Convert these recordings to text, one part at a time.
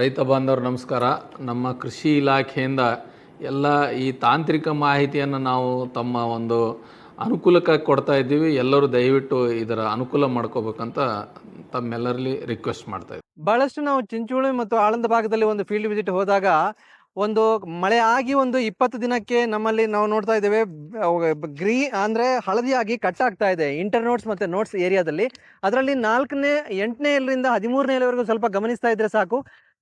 ರೈತ ಬಾಂಧವರು ನಮಸ್ಕಾರ. ನಮ್ಮ ಕೃಷಿ ಇಲಾಖೆಯಿಂದ ಎಲ್ಲ ಈ ತಾಂತ್ರಿಕ ಮಾಹಿತಿಯನ್ನು ನಾವು ತಮ್ಮ ಒಂದು ಅನುಕೂಲಕ್ಕಾಗಿ ಕೊಡ್ತಾ ಇದ್ದೀವಿ. ಎಲ್ಲರೂ ದಯವಿಟ್ಟು ಇದರ ಅನುಕೂಲ ಮಾಡ್ಕೋಬೇಕಂತ ತಮ್ಮೆಲ್ಲರಲ್ಲಿ ರಿಕ್ವೆಸ್ಟ್ ಮಾಡ್ತಾ ಇದ್ದೀವಿ. ಬಹಳಷ್ಟು ನಾವು ಚಿಂಚೋಳಿ ಮತ್ತು ಆಳಂದ ಭಾಗದಲ್ಲಿ ಒಂದು ಫೀಲ್ಡ್ ವಿಸಿಟ್ ಹೋದಾಗ ಒಂದು ಮಳೆ ಆಗಿ ಒಂದು ಇಪ್ಪತ್ತು ದಿನಕ್ಕೆ ನಮ್ಮಲ್ಲಿ ನಾವು ನೋಡ್ತಾ ಇದ್ದೇವೆ. ಗ್ರೀ ಅಂದರೆ ಹಳದಿಯಾಗಿ ಕಟ್ ಆಗ್ತಾ ಇದೆ. ಇಂಟರ್ ನೋಟ್ಸ್ ಮತ್ತು ನೋಟ್ಸ್ ಏರಿಯಾದಲ್ಲಿ ಅದರಲ್ಲಿ ನಾಲ್ಕನೇ, ಎಂಟನೇ ಎಲ್ರಿಂದ ಹದಿಮೂರನೇ ಇಲ್ಲಿವರೆಗೂ ಸ್ವಲ್ಪ ಗಮನಿಸ್ತಾ ಇದ್ರೆ ಸಾಕು.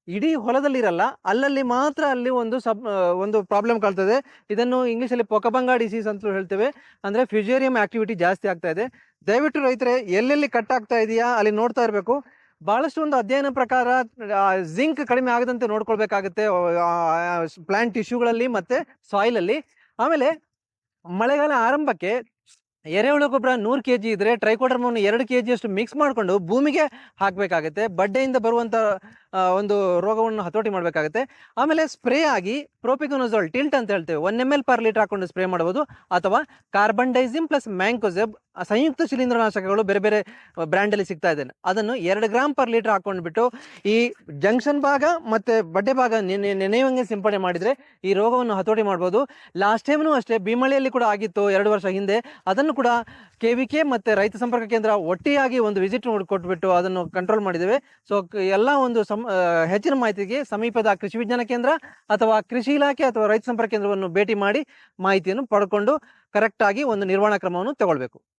ಇಡೀ ಹೊಲದಲ್ಲಿರಲ್ಲ, ಅಲ್ಲಲ್ಲಿ ಮಾತ್ರ ಅಲ್ಲಿ ಒಂದು ಸಬ್ ಒಂದು ಪ್ರಾಬ್ಲಮ್ ಕಾಣ್ತದೆ. ಇದನ್ನು ಇಂಗ್ಲೀಷಲ್ಲಿ ಪೊಕಬಂಗ ಡಿಸೀಸ್ ಅಂತ ಹೇಳ್ತೇವೆ. ಅಂದ್ರೆ ಫ್ಯೂಜೇರಿಯಂ ಆಕ್ಟಿವಿಟಿ ಜಾಸ್ತಿ ಆಗ್ತಾ ಇದೆ. ದಯವಿಟ್ಟು ರೈತರೆ, ಎಲ್ಲೆಲ್ಲಿ ಕಟ್ ಆಗ್ತಾ ಇದೆಯಾ ಅಲ್ಲಿ ನೋಡ್ತಾ ಇರಬೇಕು. ಬಹಳಷ್ಟು ಒಂದು ಅಧ್ಯಯನ ಪ್ರಕಾರ ಜಿಂಕ್ ಕಡಿಮೆ ಆಗದಂತೆ ನೋಡ್ಕೊಳ್ಬೇಕಾಗುತ್ತೆ ಪ್ಲಾಂಟ್ ಟಿಶ್ಯೂಗಳಲ್ಲಿ ಮತ್ತೆ ಸಾಯಿಲ್ ಅಲ್ಲಿ. ಆಮೇಲೆ ಮಳೆಗಾಲ ಆರಂಭಕ್ಕೆ ಎರೆಹುಳು ಗೊಬ್ಬರ ನೂರು ಕೆ ಜಿ ಇದ್ರೆ ಟ್ರೈಕೋಡರ್ಮನ್ ಎರಡು ಕೆ ಜಿಯಷ್ಟು ಮಿಕ್ಸ್ ಮಾಡಿಕೊಂಡು ಭೂಮಿಗೆ ಹಾಕಬೇಕಾಗುತ್ತೆ. ಬಡ್ಡೆಯಿಂದ ಬರುವಂಥ ಒಂದು ರೋಗವನ್ನು ಹತೋಟಿ ಮಾಡಬೇಕಾಗುತ್ತೆ. ಆಮೇಲೆ ಸ್ಪ್ರೇ ಆಗಿ ಪ್ರೋಪಿಕೊನೋಜೋಲ್ ಟಿಲ್ಟ್ ಅಂತ ಹೇಳ್ತೇವೆ. One M L per litre ಹಾಕೊಂಡು ಸ್ಪ್ರೇ ಮಾಡ್ಬೋದು. ಅಥವಾ ಕಾರ್ಬನ್ ಡೈಸಿಮ್ ಪ್ಲಸ್ ಮ್ಯಾಂಕೋಸೆಬ್ ಸಂಯುಕ್ತ ಶಿಲೀಂಧ್ರನಾಶಕಗಳು ಬೇರೆ ಬೇರೆ ಬ್ರ್ಯಾಂಡಲ್ಲಿ ಸಿಗ್ತಾ ಇದೆ. ಅದನ್ನು ಎರಡು ಗ್ರಾಮ್ ಪರ್ ಲೀಟರ್ ಹಾಕೊಂಡ್ಬಿಟ್ಟು ಈ ಜಂಕ್ಷನ್ ಭಾಗ ಮತ್ತು ಬಡ್ಡೆ ಭಾಗ ನೆನೆ ನೆನೆಯುವಂಗೆ ಸಿಂಪಡಣೆ ಮಾಡಿದರೆ ಈ ರೋಗವನ್ನು ಹತೋಟಿ ಮಾಡ್ಬೋದು. ಲಾಸ್ಟ್ ಟೈಮ್ನು ಅಷ್ಟೇ ಭೀಮಳಿಯಲ್ಲಿ ಕೂಡ ಆಗಿತ್ತು ಎರಡು ವರ್ಷ ಹಿಂದೆ. ಅದನ್ನು ಕೂಡ ಕೆ ವಿ ಕೆ ಮತ್ತು ರೈತ ಸಂಪರ್ಕ ಕೇಂದ್ರ ಒಟ್ಟಿಯಾಗಿ ಒಂದು ವಿಸಿಟ್ ಕೊಟ್ಬಿಟ್ಟು ಅದನ್ನು ಕಂಟ್ರೋಲ್ ಮಾಡಿದ್ದೇವೆ. ಸೊ ಎಲ್ಲ ಒಂದು ಸಂ ಹೆಚ್ಚಿನ ಮಾಹಿತಿಗೆ ಸಮೀಪದ ಕೃಷಿ ವಿಜ್ಞಾನ ಕೇಂದ್ರ ಅಥವಾ ಕೃಷಿ ಇಲಾಖೆ ಅಥವಾ ರೈತ ಸಂಪರ್ಕ ಕೇಂದ್ರವನ್ನು ಭೇಟಿ ಮಾಡಿ ಮಾಹಿತಿಯನ್ನು ಪಡ್ಕೊಂಡು ಕರೆಕ್ಟಾಗಿ ಒಂದು ನಿರ್ವಹಣಾ ಕ್ರಮವನ್ನು ತಗೊಳ್ಬೇಕು.